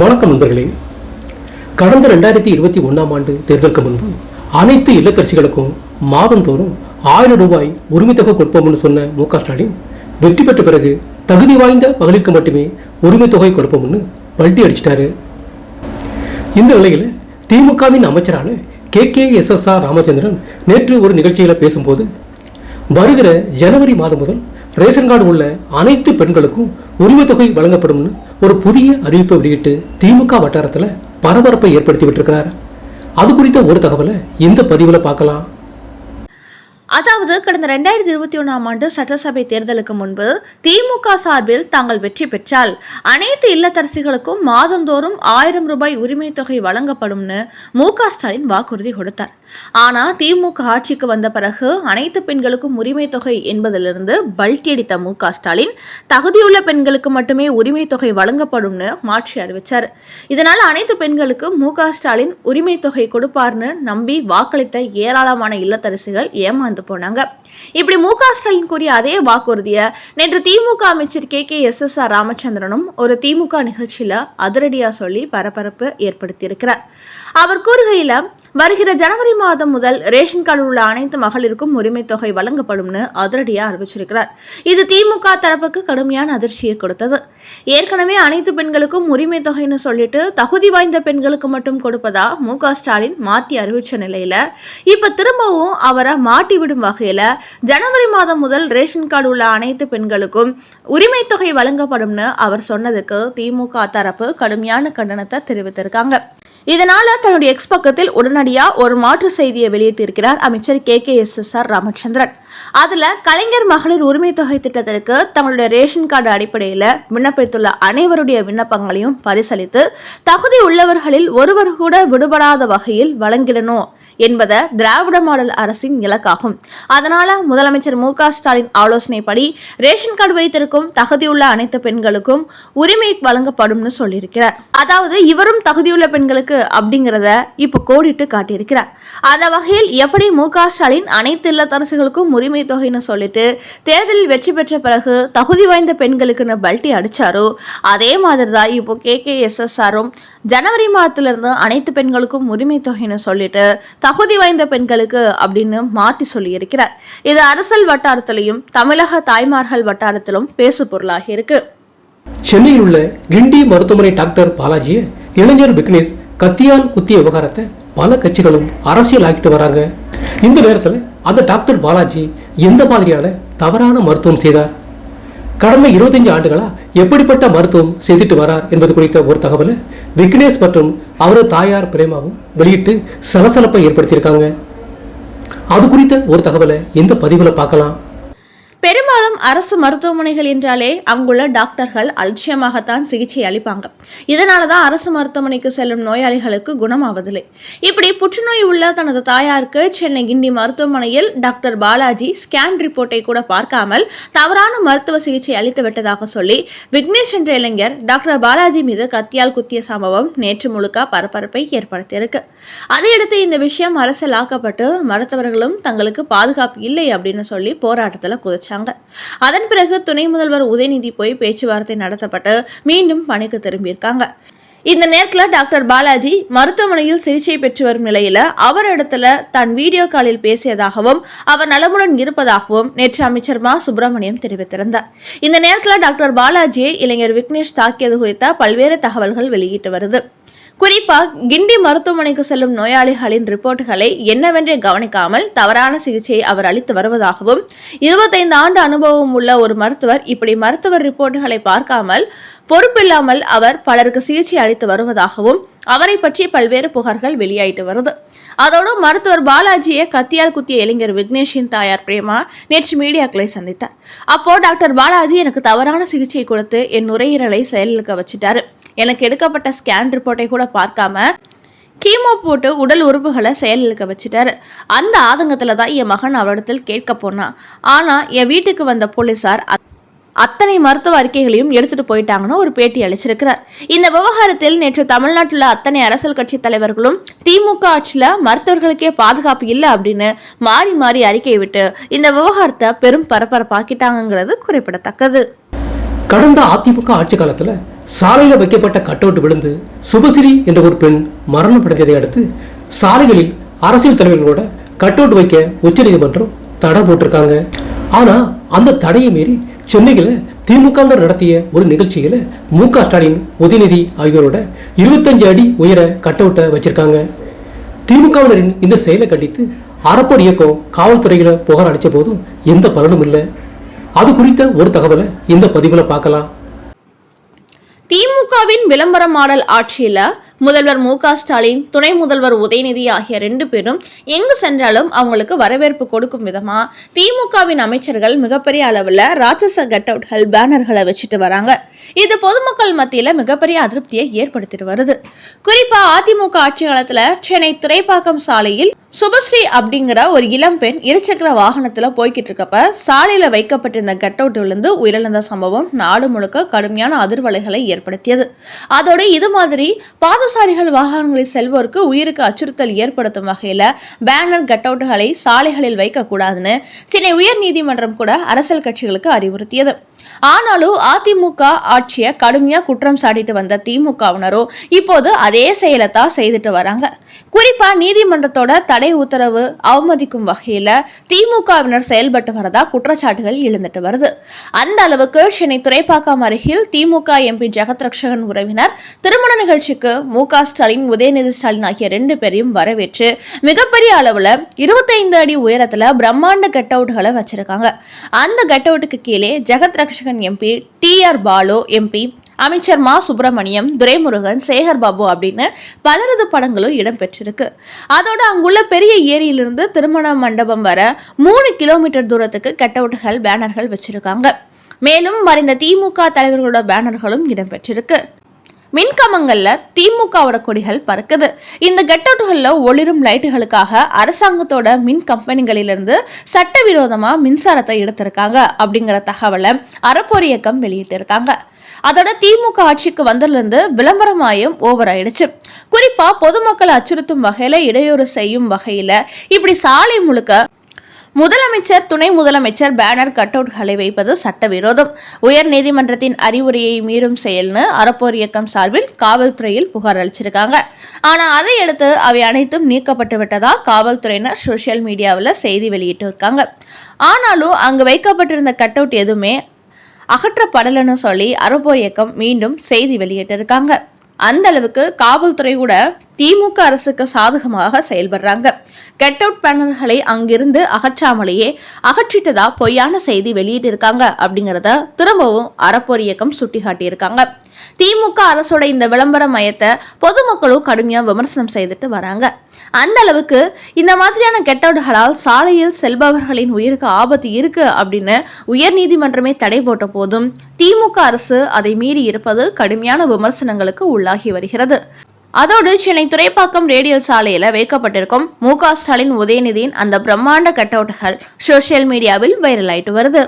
வணக்கம் நண்பர்களே. கடந்த ரெண்டாயிரத்தி இருபத்தி ஒன்றாம் ஆண்டு தேர்தலுக்கு முன்பு அனைத்து இல்லத்தரசிகளுக்கும் மாதந்தோறும் ஆயிரம் ரூபாய் உரிமைத்தொகை கொடுப்போம்னு சொன்ன மு க ஸ்டாலின் வெற்றி பெற்ற பிறகு தகுதி வாய்ந்த மகளிருக்கு மட்டுமே உரிமைத்தொகை கொடுப்போம்னு பல்டி அடிச்சிட்டாரு. இந்த நிலையில் திமுகவின் அமைச்சரான K K S S R Ramachandran நேற்று ஒரு நிகழ்ச்சியில் பேசும்போது வருகிற ஜனவரி மாதம் முதல் ரேஷன் கார்டு உள்ள அனைத்து பெண்களுக்கும் உரிமைத்தொகை வழங்கப்படும்னு ஒரு புதிய அறிவிப்பை வெளியிட்டு திமுக வட்டாரத்தில் பரபரப்பை ஏற்படுத்தி விட்டுருக்கிறார். அது குறித்த ஒரு தகவலை இந்த பதிவில் பார்க்கலாம். அதாவது கடந்த ரெண்டாயிரத்தி இருபத்தி ஒன்றாம் ஆண்டு சட்டசபை தேர்தலுக்கு முன்பு திமுக சார்பில் தாங்கள் வெற்றி பெற்றால் அனைத்து இல்லத்தரசிகளுக்கும் மாதந்தோறும் ஆயிரம் ரூபாய் உரிமை தொகை வழங்கப்படும்னு மு க ஸ்டாலின் வாக்குறுதி கொடுத்தார். ஆனால் திமுக ஆட்சிக்கு வந்த பிறகு அனைத்து பெண்களுக்கும் உரிமை தொகை என்பதிலிருந்து பல்டி அடித்த மு க ஸ்டாலின் தகுதியுள்ள பெண்களுக்கு மட்டுமே உரிமை தொகை வழங்கப்படும்னு மாற்றி அறிவித்தார் இதனால் அனைத்து பெண்களுக்கு மு க ஸ்டாலின் உரிமை தொகை கொடுப்பார்னு நம்பி வாக்களித்த ஏராளமான இல்லத்தரசிகள் ஏமாந்து போனாங்க. இப்படி மு க ஸ்டாலின் கூறிய அதே வாக்குறுதியை நேற்று திமுக அமைச்சர் K. K. S. S. R. ராமச்சந்திரனும் ஒரு திமுக நிகழ்ச்சியில அதிரடியா சொல்லி பரபரப்பு ஏற்படுத்தியிருக்கிறார். அவர் கூறுகையில் வருகிற ஜனவரி மாதம் முதல் ரேஷன் கார்டு உள்ள அனைத்து மகளிருக்கும் உரிமை தொகை வழங்கப்படும்னு அதிரடியா அறிவிச்சிருக்கிறார். இது திமுக தரப்புக்கு கடுமையான அதிர்ச்சியை கொடுத்தது. ஏற்கனவே அனைத்து பெண்களுக்கும் உரிமை தொகைன்னு சொல்லிட்டு தகுதி வாய்ந்த பெண்களுக்கு மட்டும் கொடுப்பதா மு ஸ்டாலின் மாற்றி அறிவிச்ச நிலையில இப்ப திரும்பவும் அவரை மாட்டி விடும் வகையில ஜனவரி மாதம் முதல் ரேஷன் கார்டு உள்ள அனைத்து பெண்களுக்கும் உரிமை தொகை வழங்கப்படும்னு அவர் சொன்னதுக்கு திமுக தரப்பு கடுமையான கண்டனத்தை தெரிவித்திருக்காங்க. இதனால தன்னுடைய எக்ஸ் பக்கத்தில் உடனடியா ஒரு மாற்று செய்தியை வெளியிட்டிருக்கிறார் அமைச்சர் K. K. S. S. R. Ramachandran. அதுல கலைஞர் மகளிர் உரிமை தொகை திட்டத்திற்கு தங்களுடைய ரேஷன் கார்டு அடிப்படையில் விண்ணப்பித்துள்ள அனைவருடைய விண்ணப்பங்களையும் பரிசீலித்து தகுதி உள்ளவர்களில் ஒருவர் கூட விடுபடாத வகையில் வழங்கிடணும் என்பதை திராவிட மாடல் அரசின் இலக்காகும். அதனால முதலமைச்சர் மு ஸ்டாலின் ஆலோசனைப்படி ரேஷன் கார்டு வைத்திருக்கும் தகுதியுள்ள அனைத்து பெண்களுக்கும் உரிமை வழங்கப்படும்னு சொல்லியிருக்கிறார். அதாவது இவரும் தகுதியுள்ள பெண்களுக்கு அப்படிங்கிறத இப்ப கோடிட்டு காட்டியிருக்கிறார். அந்த வகையில் எப்படி மு க ஸ்டாலின் அனைத்து இல்லத்தரசுகளுக்கும் உரிமை தொகைன்னு சொல்லிட்டு தேர்தலில் வெற்றி பெற்ற பிறகு தகுதி வாய்ந்த பெண்களுக்குன்னு பல்ட்டி அடிச்சாரோ அதே மாதிரி தான் இப்போ கே கே எஸ்எஸ்ஆரும் ஜனவரி மாதத்திலிருந்து அனைத்து பெண்களுக்கும் உரிமை தொகைன்னு சொல்லிட்டு தகுதி வாய்ந்த பெண்களுக்கு அப்படின்னு மாற்றி சொல்லியிருக்கிறார். இது அரசல் வட்டாரத்திலையும் தமிழக தாய்மார்கள் வட்டாரத்திலும் பேசு பொருளாகி இருக்கு. சென்னையில் உள்ள கிண்டி மருத்துவமனை டாக்டர் பாலாஜியை இளைஞர் விக்னேஷ் கத்தியால் குத்திய விவகாரத்தை பல கட்சிகளும் அரசியல் ஆக்கிட்டு வராங்க. இந்த நேரத்தில் அந்த டாக்டர் பாலாஜி எந்த மாதிரியான தவறான மருத்துவம் செய்தார்? கடந்த இருபத்தஞ்சு ஆண்டுகளா எப்படிப்பட்ட மருத்துவம் செய்துட்டு வரார் என்பது குறித்த ஒரு தகவலை விக்னேஷ் மற்றும் அவரது தாயார் பிரேமாவும் வெளியிட்டு சலசலப்பை ஏற்படுத்தியிருக்காங்க. அது குறித்த ஒரு தகவலை இந்த பதிவில் பார்க்கலாம். பெரும்பாலும் அரசு மருத்துவமனைகள் என்றாலே அங்குள்ள டாக்டர்கள் அலட்சியமாகத்தான் சிகிச்சை அளிப்பாங்க. இதனால தான் அரசு மருத்துவமனைக்கு செல்லும் நோயாளிகளுக்கு குணமாவதில்லை. இப்படி புற்றுநோய் உள்ள தனது தாயாருக்கு சென்னை கிண்டி மருத்துவமனையில் டாக்டர் பாலாஜி ஸ்கேன் ரிப்போர்ட்டை கூட பார்க்காமல் தவறான மருத்துவ சிகிச்சை அளித்து விட்டதாக சொல்லி விக்னேஷ் என்ற இளைஞர் டாக்டர் பாலாஜி மீது கத்தியால் குத்திய சம்பவம் நேற்று முழுக்க பரபரப்பை ஏற்படுத்தியிருக்கு. அதையடுத்து இந்த விஷயம் அரசியலாக்கப்பட்டு மருத்துவர்களும் தங்களுக்கு பாதுகாப்பு இல்லை அப்படின்னு சொல்லி போராட்டத்தில் குதிச்சாங்க அதன் பிறகு துணை முதல்வர் உதயநிதி போய் பேச்சுவார்த்தை நடத்தப்பட்டு மீண்டும் பணிக்கு திரும்பியிருக்காங்க. இந்த நேரத்தில் டாக்டர் பாலாஜி மருத்துவமனையில் சிகிச்சை பெற்று வரும் நிலையில அவர் இடத்துல தான் வீடியோ காலில் பேசியதாகவும் அவர் நலமுடன் இருப்பதாகவும் நேற்று அமைச்சர் மா. சுப்பிரமணியம் தெரிவித்திருந்தார். இந்த நேரத்தில் டாக்டர் பாலாஜியை இளைஞர் விக்னேஷ் தாக்கியது குறித்த பல்வேறு தகவல்கள் வெளியிட்டு வருது. குறிப்பாக கிண்டி மருத்துவமனைக்கு செல்லும் நோயாளிகளின் ரிப்போர்ட்டுகளை என்னவென்றே கவனிக்காமல் தவறான சிகிச்சையை அவர் அளித்து வருவதாகவும் இருபத்தைந்து ஆண்டு அனுபவம் உள்ள ஒரு மருத்துவர் இப்படி மருத்துவர் ரிப்போர்ட்டுகளை பார்க்காமல் பொறுப்பில்லாமல் அவர் பலருக்கு சிகிச்சை அழைத்து வருவதாகவும் அவரை பற்றி பல்வேறு புகார்கள் வெளியாயிட்டு வருது. அதோடு மருத்துவர் பாலாஜியை கத்தியால் குத்திய இளைஞர் விக்னேஷின் தாயார் பிரேமா நேற்று மீடியாக்களை சந்தித்தார். அப்போ டாக்டர் பாலாஜி எனக்கு தவறான சிகிச்சை கொடுத்து என் நுரையீரலை செயலிழக்க வச்சுட்டாரு. எனக்கு எடுக்கப்பட்ட ஸ்கேன் ரிப்போர்ட்டை கூட பார்க்காம கீமோ போட்டு உடல் உறுப்புகளை செயலிழக்க வச்சுட்டாரு. அந்த ஆதங்கத்தில் தான் என் மகன் அவரிடத்தில் கேட்க போனான். ஆனால் என் வீட்டுக்கு வந்த போலீசார் அத்தனை மருத்துவ அறிக்கைகளையும் எடுத்துட்டு போயிட்டாங்கன்னு ஒரு பேட்டி அளிச்சிருக்கிறார். இந்த விவகாரத்தில் நேற்று தமிழ்நாட்டில் அத்தனை அரசியல் கட்சி தலைவர்களும் திமுக ஆட்சியில் மருத்துவர்களுக்கே பாதுகாப்பு இல்லை அப்படின்னு மாறி மாறி அறிக்கை விட்டு இந்த விவகாரத்தை பெரும் பரபரப்பாக்கிட்டாங்கங்கிறது குறிப்பிடத்தக்கது. கடந்த அதிமுக ஆட்சி காலத்தில் சாலையில் வைக்கப்பட்ட கட்டவுட் விழுந்து சுபஸ்ரீ என்ற ஒரு பெண் மரணமடைந்ததை அடுத்து சாலைகளில் அரசியல் தலைவர்களோட கட்டவுட் வைக்க உச்சநீதிமன்றம் தடை போட்டிருக்காங்க. ஆனால் அந்த தடையை மீறி சென்னையில் திமுகவினர் நடத்திய ஒரு நிகழ்ச்சியில மு க ஸ்டாலின் உதயநிதி ஆகியோரோட இருபத்தஞ்சு அடி உயர கட்டவுட்டை வச்சிருக்காங்க. திமுகவினரின் இந்த செயலை கண்டித்து அறப்பர் இயக்கம் காவல்துறையில புகார் அளித்த போதும் எந்த பலனும் இல்லை. அது குறித்த ஒரு தகவலை இந்த பதிவில் பார்க்கலாம். திமுகவின் விளம்பர மாடல் ஆட்சியில முதல்வர் மு ஸ்டாலின் துணை முதல்வர் உதயநிதி ஆகிய ரெண்டு பேரும் எங்கு சென்றாலும் அவங்களுக்கு வரவேற்பு கொடுக்கும் விதமா திமுகவின் அமைச்சர்கள் மிகப்பெரிய அளவுல ராட்சச கட் அவுட்கள் பேனர்களை வச்சுட்டு வராங்க. இது பொதுமக்கள் மத்தியில மிகப்பெரிய அதிருப்தியை ஏற்படுத்திட்டு வருது. குறிப்பா அதிமுக ஆட்சி காலத்துல சென்னை துறைப்பாக்கம் சாலையில் சுபஸ்ரீ அப்படிங்கிற ஒரு இளம்பெண் இருசக்கர வாகனத்துல போய்கிட்டு இருக்கப்ப சாலையில வைக்கப்பட்டிருந்த கட் அவுட் விழுந்து உயிரிழந்த சம்பவம் நாடு முழுக்க கடுமையான அதிர்வலைகளை ஏற்படுத்தியது. அதோட இது மாதிரி பாதசாரிகள் வாகனங்களில் செல்வோருக்கு உயிருக்கு அச்சுறுத்தல் ஏற்படுத்தும் வகையில் பேனர் கட் அவுட்டுகளை சாலைகளில் வைக்கக்கூடாதுன்னு சென்னை உயர்நீதிமன்றம் கூட அரசியல் கட்சிகளுக்கு அறிவுறுத்தியது. ஆனாலும் அதிமுக ஆட்சியை கடுமையாக குற்றம் சாட்டிட்டு வந்த திமுகவினரும் இப்போது அதே செயலை தான் செய்துட்டு வராங்க. குறிப்பா நீதிமன்றத்தோட தடை உத்தரவு அவமதிக்கும் வகையில திமுகவினர் செயல்பட்டு வரதா குற்றச்சாட்டுகள் எழுந்துட்டு வருது. அந்த அளவுக்கு சென்னை துறைப்பாக்கம் அருகில் திமுக எம்பி ஜெகத் ரக்ஷகன் உறவினர் திருமண நிகழ்ச்சிக்கு மு க ஸ்டாலின் உதயநிதி ஸ்டாலின் ஆகிய ரெண்டு பேரையும் வரவேற்று மிகப்பெரிய அளவுல இருபத்தைந்து அடி உயரத்துல பிரம்மாண்ட கட் அவுட்களை வச்சிருக்காங்க. அந்த கட் அவுட்டுக்கு கீழே Jagath Rakshakan MP T R Baalu MP அமைச்சர் மா சுப்பிரமணியம் துரைமுருகன் சேகர் பாபு அப்படின்னு பலரது படங்களும் இடம்பெற்றிருக்கு. அதோட அங்குள்ள பெரிய ஏரியிலிருந்து திருமண மண்டபம் வர மூணு கிலோமீட்டர் தூரத்துக்கு கட் அவுட்டுகள் பேனர்கள் வச்சிருக்காங்க. மேலும் மறைந்த திமுக தலைவர்களோட பேனர்களும் இடம்பெற்றிருக்கு. மின்கம்பங்கள்ல திமுகவோட கொடிகள் பறக்குது. இந்த கெட்டவுட்டுகளில் ஒளிரும் லைட்டுகளுக்காக அரசாங்கத்தோட மின் கம்பெனிகளிலிருந்து சட்டவிரோதமா மின்சாரத்தை எடுத்திருக்காங்க அப்படிங்கிற தகவலை அறப்போர் இயக்கம் வெளியிட்டு இருக்காங்க அதோட திமுக ஆட்சிக்கு வந்ததுலேருந்து விளம்பரமாயும் ஓவர் ஆயிடுச்சு. குறிப்பா பொதுமக்களை அச்சுறுத்தும் வகையில இடையூறு செய்யும் வகையில இப்படி சாலை முழுக்க முதலமைச்சர் துணை முதலமைச்சர் பேனர் கட் அவுட்களை வைப்பது சட்டவிரோதம். உயர் நீதிமன்றத்தின் அறிவுரையை மீறும் செயல்னு அறப்போர் இயக்கம் சார்பில் காவல்துறையில் புகார் அளிச்சிருக்காங்க. ஆனா அதை அடுத்து அவை அனைத்தும் நீக்கப்பட்டு விட்டதா காவல்துறையினர் சோஷியல் மீடியாவில் செய்தி வெளியிட்டு இருக்காங்க. ஆனாலும் அங்கு வைக்கப்பட்டிருந்த கட் அவுட் எதுவுமே அகற்றப்படலைன்னு சொல்லி அறப்போர் இயக்கம் மீண்டும் செய்தி வெளியிட்டிருக்காங்க அந்த அளவுக்கு காவல்துறை கூட திமுக அரசுக்கு சாதகமாக செயல்படுறாங்க. கெட் அவுட் பேனர்களை அங்கிருந்து அகற்றாமலேயே அகற்றிட்டதா பொய்யான செய்தி வெளியிட்டிருக்காங்க அப்படிங்கிறத திரும்பவும் அறப்போர் இயக்கம் சுட்டிக்காட்டியிருக்காங்க. திமுக அரசோட இந்த விளம்பர மையத்தை பொதுமக்களும் கடுமையாக விமர்சனம் செய்துட்டு வராங்க. அந்த அளவுக்கு இந்த மாதிரியான கெட்டவுட்களால் சாலையில் செல்பவர்களின் உயிருக்கு ஆபத்து இருக்கு அப்படின்னு உயர்நீதிமன்றமே தடை போட்ட போதும் திமுக அரசு அதை மீறி இருப்பது கடுமையான விமர்சனங்களுக்கு உள்ளாகி வருகிறது. அதோடு சென்னை துறைப்பாக்கம் ரேடியல் சாலையில் வைக்கப்பட்டிருக்கும் மு க ஸ்டாலின் உதயநிதியின் அந்த பிரம்மாண்ட கட்டவுட்டுகள் சோஷியல் மீடியாவில் வைரல் ஆயிட்டு வருது.